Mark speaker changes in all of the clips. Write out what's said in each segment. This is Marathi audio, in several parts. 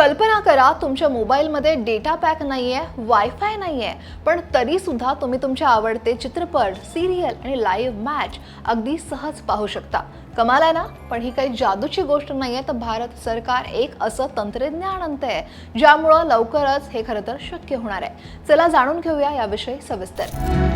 Speaker 1: कल्पना करा तुमच्या मोबाईलमध्ये डेटा पॅक नाही आहे वायफाय नाही आहे पण तरीसुद्धा तुम्ही तुमचे आवडते चित्रपट सिरियल आणि लाईव्ह मॅच अगदी सहज पाहू शकता. कमाल आहे ना? पण ही काही जादूची गोष्ट नाही आहे तर भारत सरकार एक असं तंत्रज्ञान आणतंय ज्यामुळं लवकरच हे खरं तर शक्य होणार आहे. चला जाणून घेऊया याविषयी सविस्तर.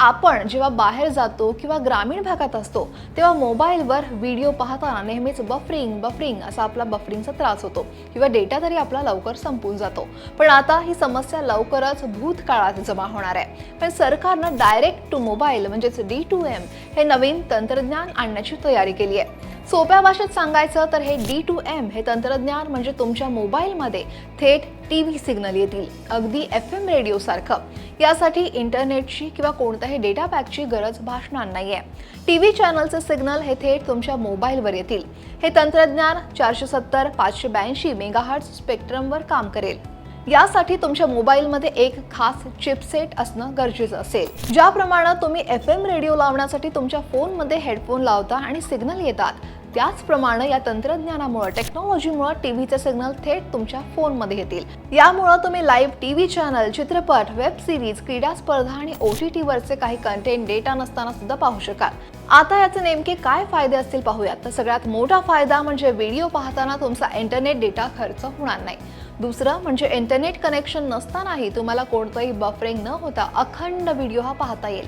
Speaker 1: आपण जेव्हा बाहेर जातो किंवा ग्रामीण भागात असतो तेव्हा मोबाईलवर व्हिडिओ पाहताना नेहमीच बफरिंग बफरिंग असा आपला बफरिंगचा त्रास होतो किंवा डेटा तरी आपला लवकर संपून जातो. पण आता ही समस्या लवकरच भूतकाळात जमा होणार आहे. पण सरकारनं डायरेक्ट टू मोबाईल म्हणजेच डी टू एम हे नवीन तंत्रज्ञान आणण्याची तयारी केली आहे. सोप्या भाषेत सांगायचं तर हे डी टू एम हे तंत्रज्ञान म्हणजे तुमच्या मोबाईलमध्ये थेट टी व्ही सिग्नल येतील. अगदी एफ एम रेडिओसारखं यासाठी इंटरनेटची किंवा कोणत्याही डेटा पॅकची गरज भासणार आहे टी व्ही चॅनलचे सिग्नल हे थेट तुमच्या मोबाईलवर येतील. हे तंत्रज्ञान चारशे सत्तर पाचशे ब्याऐंशी मेगाहर्ट स्पेक्ट्रमवर काम करेल. यासाठी तुमच्या मोबाईलमध्ये एक खास चिपसेट असणं गरजेचं असेल. ज्याप्रमाणे तुम्ही एफ एम रेडिओ लावण्यासाठी तुमच्या फोनमध्ये हेडफोन लावता आणि सिग्नल येतात त्याचप्रमाणे या तंत्रज्ञानामुळे टेक्नॉलॉजीमुळे टीव्हीचे सिग्नल थेट तुमच्या फोनमध्ये येतील. यामुळे तुम्ही लाईव्ह टीव्ही चॅनल चित्रपट वेब सिरीज क्रीडा स्पर्धा आणि ओ टी टीवरचे काही कंटेंट डेटा नसताना सुद्धा पाहू शकाल. आता याचे नेमके काय फायदे असतील पाहूयात. तर सगळ्यात मोठा फायदा म्हणजे व्हिडिओ पाहताना तुमचा इंटरनेट डेटा खर्च होणार नाही. दुसरं म्हणजे इंटरनेट कनेक्शन नसतानाही तुम्हाला कोणतंही बफरिंग न होता अखंड व्हिडिओ हा पाहता येईल.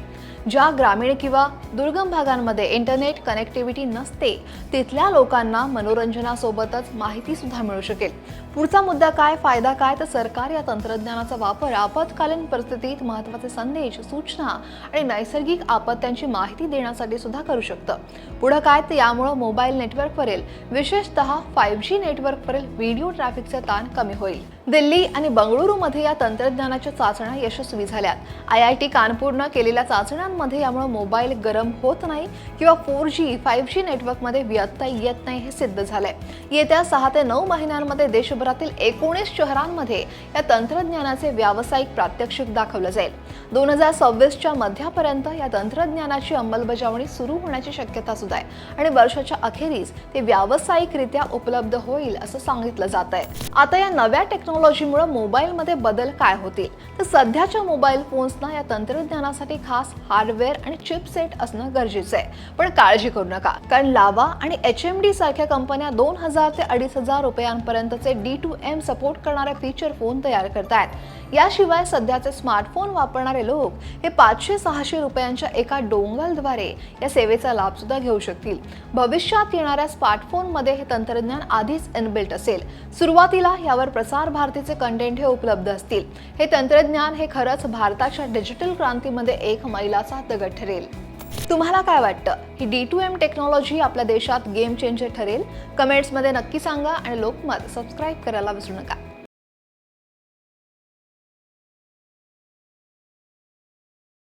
Speaker 1: ज्या ग्रामीण किंवा दुर्गम भागांमध्ये इंटरनेट कनेक्टिव्हिटी नसते तिथल्या लोकांना मनोरंजनासोबतच माहितीसुद्धा मिळू शकेल. पुढचा मुद्दा काय फायदा काय? तर सरकार या तंत्रज्ञानाचा वापर आपत्कालीन परिस्थितीत महत्त्वाचे संदेश सूचना आणि नैसर्गिक आपत्त्यांची माहिती देण्यासाठी सुद्धा करू शकतं. पुढं काय? तर यामुळं मोबाईल नेटवर्कवरील विशेषतः फाईव्ह जी नेटवर्कवरील व्हिडिओ ट्रॅफिकचा ताण कमी होईल. दिल्ली आणि बंगळुरूमध्ये या तंत्रज्ञानाच्या चाचण्या यशस्वी झाल्यात. आय आय टी कानपूरनं केलेल्या चाचण्यांमध्ये यामुळे मोबाईल गरम होत नाही किंवा फोर जी फाईव्ह जी नेटवर्कमध्ये व्यत्यय येत नाही हे सिद्ध झालंय. येत्या सहा ते नऊ महिन्यांमध्ये देशभरातील एकोणीस शहरांमध्ये या तंत्रज्ञानाचे व्यावसायिक प्रात्यक्षिक दाखवलं जाईल. दोन हजार सव्वीसच्या मध्यापर्यंत या तंत्रज्ञानाची अंमलबजावणी सुरू होण्याची शक्यता सुद्धा आहे. आणि वर्षाच्या अखेरीस ते व्यावसायिकरित्या उपलब्ध होईल असं सांगितलं जात आहे. आता या नव्या टेक्नॉलॉजीमुळे मोबाईलमध्ये बदल काय होतील? तर सध्याच्या मोबाईल फोन्सना या तंत्रज्ञानासाठी खास हार्डवेअर आणि चिपसेट असणं गरजेचं आहे. पण काळजी करू नका कारण लावा आणि एच एम डी सारख्या कंपन्या दोन हजार ते अडीच हजार रुपयांपर्यंतचे डी टू एम सपोर्ट करणारे फीचर फोन तयार करतायत. याशिवाय सध्याचे स्मार्टफोन वापरणारे लोक हे पाचशे सहाशे रुपयांच्या एका डोंगलद्वारे या सेवेचा लाभ सुद्धा घेऊ शकतील. भविष्यात येणाऱ्या स्मार्टफोनमध्ये हे तंत्रज्ञान आधीच इनबिल्ट असेल. सुरुवातीला यावर प्रसार भारतीचे कंटेंट हे उपलब्ध असतील. हे तंत्रज्ञान हे खरंच भारताच्या डिजिटल क्रांतीमध्ये एक मैलाचा दगड ठरेल. तुम्हाला काय वाटतं? ही डी टू एम टेक्नॉलॉजी आपल्या देशात गेम चेंजर ठरेल? कमेंट्समध्ये नक्की सांगा आणि लोकमत सबस्क्राईब करायला विसरू नका.